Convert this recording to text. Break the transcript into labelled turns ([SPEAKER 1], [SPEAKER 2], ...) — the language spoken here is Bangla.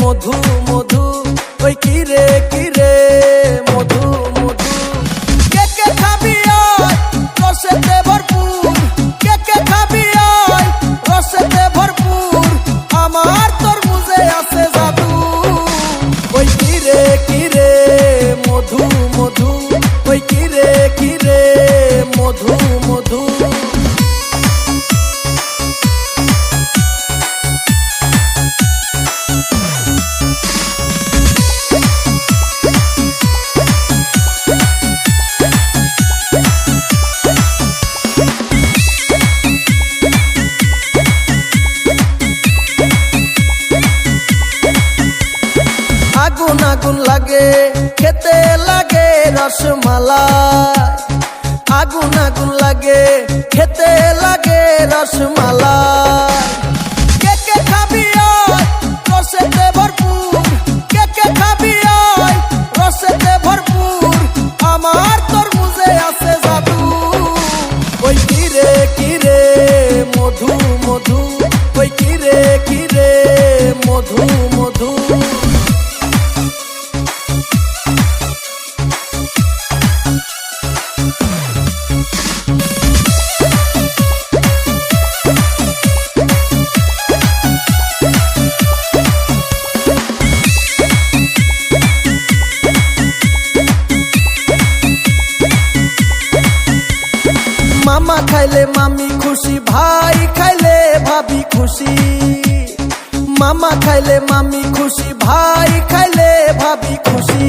[SPEAKER 1] মধু মধু মধু। আগুন আগুন লাগে খেতে লাগে রসমালাই। খেতে খাইলে মামি খুশি, ভাই খাইলে ভাবি খুশি। মামা খাইলে মামি খুশি, ভাই খাইলে ভাবি খুশি।